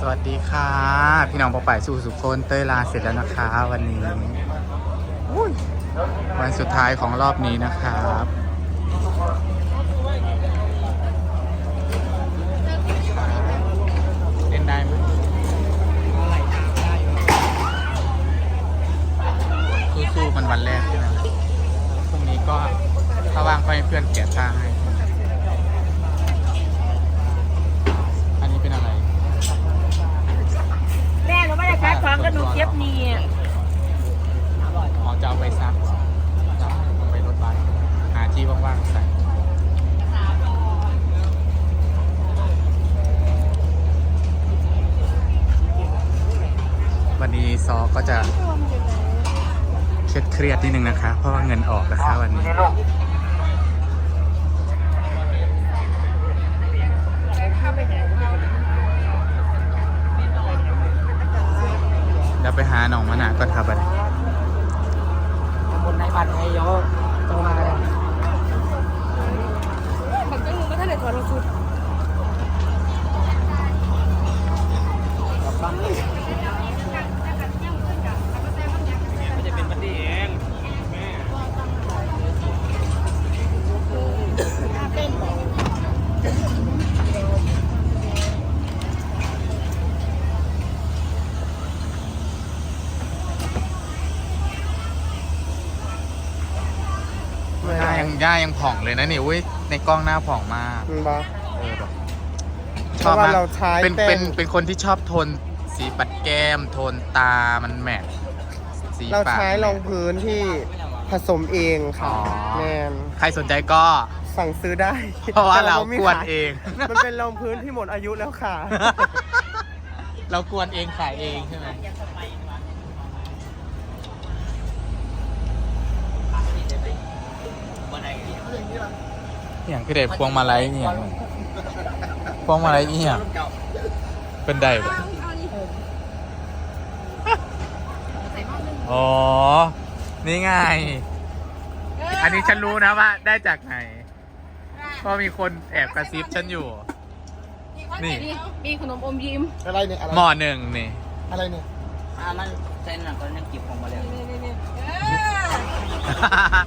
สวัสดีค่ะ พี่น้องปอป่ายสู่สุขคนเต้ยลาเสร็จแล้วนะคะ วันนี้วันสุดท้ายของรอบนี้นะครับเล่นได้ไหมสู้ๆมันวันแรกใช่ไหมพรุ่งนี้ก็ถ้าว่างก็ให้เพื่อนแกะผ้าให้ อันนี้เป็นอะไร แม่หนูไม่ได้ขายของก็หนูเก็บนี่อ๋อจะเอาไปซักแล้วเอาไปรถบัสหาที่ว่างๆใส่วันนี้ซอก็จะเครียดเครียดๆนิดนึงนะคะ เพราะว่าเงินออกนะคะวันนี้ เดี๋ยวไป หานองมะนาวก็ทับไป บนในบัตรไทยโยตรงมาเลย บางจังหนูไม่ทันได้ถอดรองชุด กับบ้านมันจะเป็นบัตรเองแม่ หน้า ยังย่ายังผ่องเลยนะนี่อุ้ยในกล้องหน้าผ่องมากมันบอ เออแบบเพราะว่าเราใช้เป็นแป้งเป็นเป็นคนที่ชอบโทนสีปัดแก้ม โทนตามันแมทสีเราปาก ใช้รองพื้นที่ผสมเองค่ะอ๋อแมนใครสนใจก็ สั่งซื้อได้เพราะว่าแต่เราไม่กวนขายเอง มันเป็นรองพื้นที่หมดอายุแล้วค่ะ เรากวนเองขายเองใช่ไหม อย่างพี่เด็พวงมาลัยเนี่ยพวงมาลัยเนี่ยเป็นได้ปะอ๋อ นี่ไง อันนี้ฉันรู้นะว่าได้จากไหนเพราะมีคนแอบกระซิบฉันอยู่ นี่ มีขนมอมยิ้ม อะไรเนี่ยอะไรหม้อหนึ่งนี่ อะไรเนี่ยอ่ามันใช้หนังก็ยังเก็บของมาแล้วนี่นี่นี่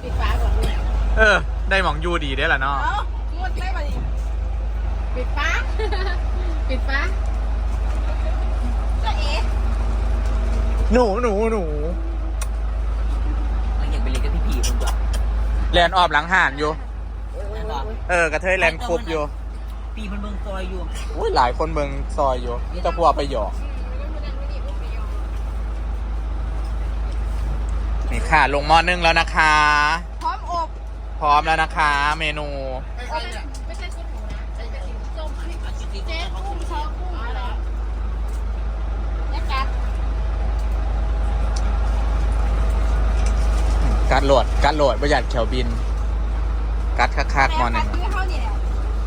ปิดฝาก่อน เลยเออ ได้หมองยูดีได้ละเนาะเอ้างวดไม่มาดิปิดฝาปิดฝาก็เอ๋หนูหนูหนูมันอยากไปเรียนกับพี่ผีคนตัวแลนออบหลังห่านอยู่แน่นอนเออกระเทยแลนครบอยู่ปีมันเบิ่งซอยอยู่อุ้ยหลายคนเบิงซอยอยู่นี่จะพัวไปหยอก นี่ค่ะ ลงหม้อนึ่งแล้วนะคะพร้อมอบ พร้อมแล้วนะคะ เมนู ไม่ใช่ชุดหมูนะใช้กระถิ่นส้มเจ๊กุ้งชอกุ้งอะไรและกัดกัดโหลด กัดโหลดประหยัดแขวบิน กัดคักๆหมอหนึ่งคือเขาเนี่ย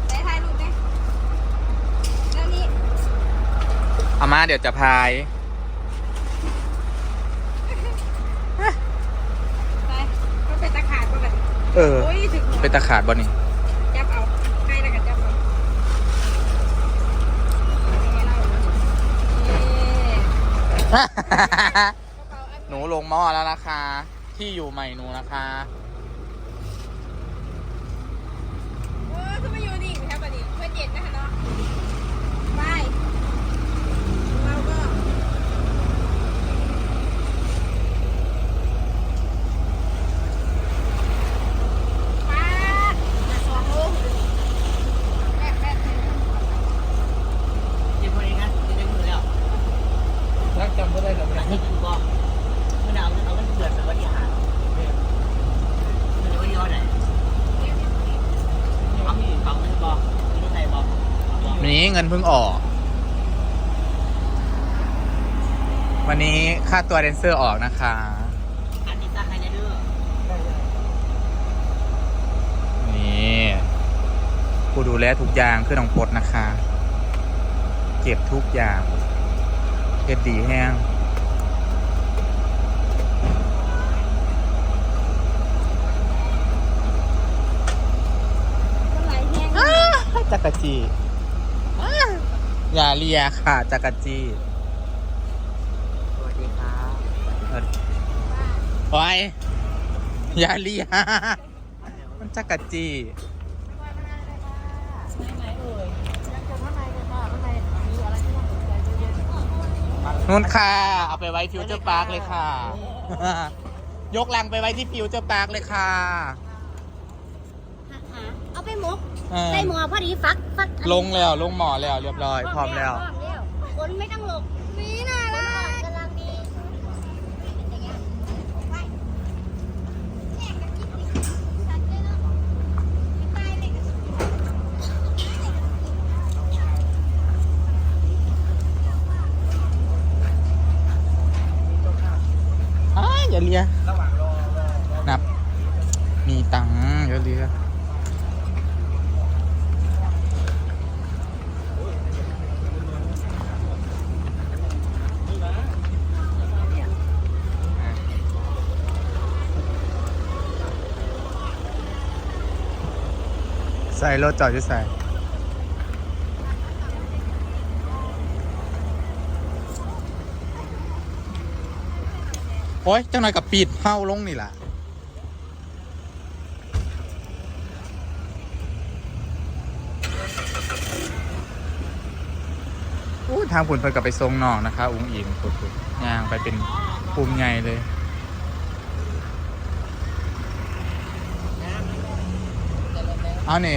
ได้ถ่ายรูปไหมเรื่องนี้อามาเดี๋ยวจะพาย ไปก็เป็นตะขาดก็แบบ เออ โอ้ยถึงหัวเป็นตะขาดบ่นี่จับเอาใกล้แล้วกันจับเอาเป็นไงเล่าเอ๊ะหนูลงหม้อแล้วนะคะ ที่อยู่ใหม่หนูนะคะ โอ้ยคือมาอยู่นี่แค่บัดนี้เพื่อนเย็นนะคะเนาะไปเราก็มาจะสองโลแม่แม่ เก็บพอดีนะจะได้มือแล้ว รักจำไม่ได้หรอก หลังที่กูบอกเมื่อเอาเอาเงินเดือนแต่ว่าที่หามันจะว่าย่อไหนเอามีเอาเงินบอกมีรถไหนบอก นี้เงินเพิ่งออก วันนี้ค่าตัวแดนเซอร์ออกนะคะอันนี้ตั้งให้เด้อนี่ผู้ดูแลทุกอย่างคือน้องพดนะคะ เก็บทุกอย่างเฮ็ดดีแห้งมันไหลแห้งจักรจี อย่าเลียค่ะจักรจีสวัสดีครับโอ้ยอย่าเลียมันจักรจีไม่ไหมเอ่ยนู่นค่ะ เอาไปไว้ฟิวเจอร์พาร์คเลยค่ะ ยกลังไปไว้ที่ฟิวเจอร์พาร์คเลยค่ะเอาไป หมกเออใส่หมอพอดีฟักฟักลงแล้วลงหมอแล้วเรียบร้อยพร้อมแล้วคนไม่ต้องหลบนี่น่ารักกำลังดี อ้ายอย่าเลียนับ มีตังค์อย่าเลียใส่รถจอดอยู่ใส่โอ้ยเจ้าหน่อยกับปีดเฮาลงนี่ล่ะอู้ทางผุนเพิ่นกับไปทรงนอกนะคะ อุ้งอิงปุดๆย่างไปเป็นภูมิใหญ่เลย เอานี่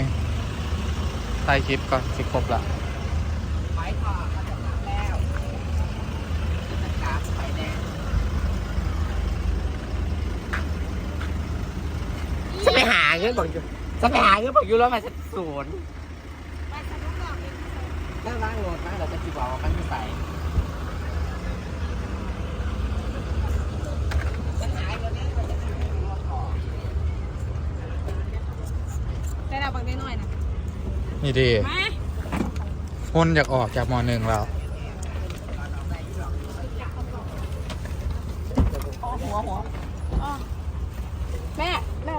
ใส่คลิปก่อนสิครบละไปต่อเขาจะมาแล้วจะกราฟไปแน่จะไปหาเงินบอกอยู่จะไปหาเงินบอกอยู่แล้วมันจะศูนย์ถ้าว่างโหลดมาเราจะคิดว่ามันไม่ใส่จะหายวันนี้มันจะคิดว่าพอ แต่เราบังได้หน่อยนะ นี่ดีมาหุ่นอยากออกจากมอหนึ่งแล้วหัวหัวแม่ แม่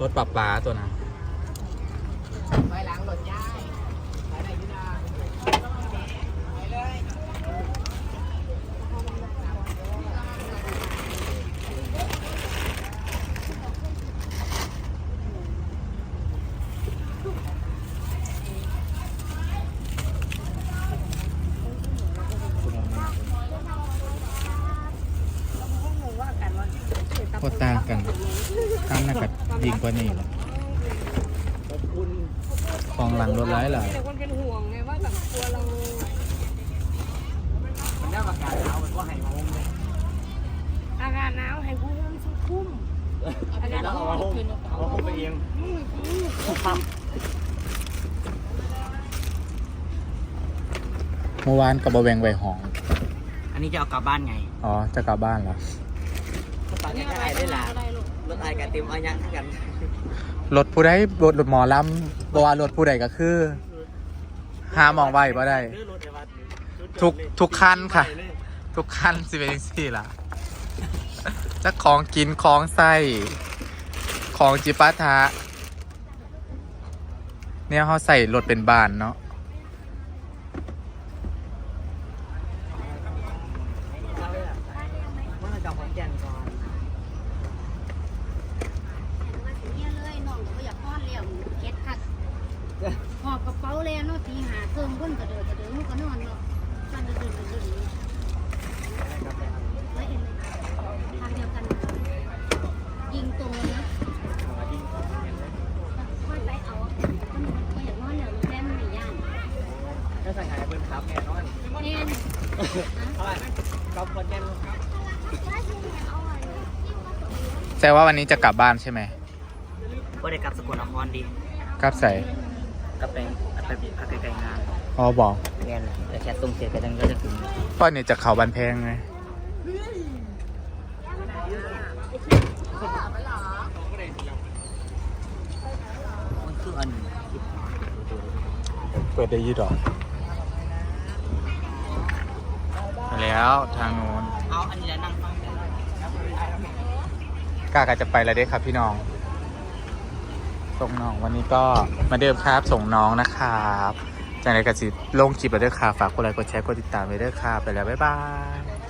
รถปรับปลาตัวนั้นไปหลังรถย้ายไปไหนอยู่นะไปเลย โคตรต่างกันข้างหน้ากับยิงกว่านี่แหละขอบคุณของหลังรถร้ายหลายแต่คนเป็นห่วงไงว่าแบบกลัวเรามันได้ประกาศเอามันก็ให้มาห้องเลยอากาศหนาวให้ผู้ร่วมสุดคุ้มอากาศแล้วร้เอาอมานห้องเอามาห้องไปเองทเมื่อวานกับบะแวงไวหองำอันนี้จะเอากลับบ้านไง อ๋อ จะกลับบ้านแล้วตอ นนี้ก็ได้ได้ละรถไอกับเต็มอายังกันรถผู้ใดรถรถหมอลำบว่ารถผู้ใดก็คือ หามองไว้บ่ได้ ทุกทุกคันค่ะ ทุกคันสิเป็นสี่ล่ะจะของกินของใส่ของจิปาถะเนี่ยเขาใส่รถเป็นบานเนาะเมื่อกับขอนแก่นก่อน เนี่ยเลยน้องก็อยากป้อนเลี้ยงเก็ดคักหอบกระเป๋าแล้วเนาะตีหาเครื่องก้นกระเดิดกระเดิดมันก็นอนเนาะมันกระเดิดกระเดิดไว้เห็นไหมทางเดียวกัน ยิงตรงเลยนะค่อยไปเอามันก็อยากนอนเนี่ยมันแรมไม่ย่าน ถ้าสั่งหายเป็นครับแน่นอน เน่น เท่าไหร่กับขอนแก่น แสดงว่าวันนี้จะกลับบ้านใช่ไหมว่าได้กลับสกลนครดีกลับใส่กลับไปไปพักไกลๆงานอ๋อบอกแน่นเลยแต่แค่ตรงเสียกันยังก็จะถึงป้อนเนี่ยจะเขาบันแพงไงมันคืออันเปิดได้ยี่ดอกมาแล้วทางนู้นเอาอันนี้แล้วนั่ง กาก็จะไปแล้วเด้ครับพี่น้อง ส่งน้องวันนี้ก็มาเดิมครับส่งน้องนะครับจากในกระสิลงคลิปไปด้วยค่ะฝากกดไลค์กดแชร์กดติดตามไปด้วยค่ะไปแล้วบ๊ายบาย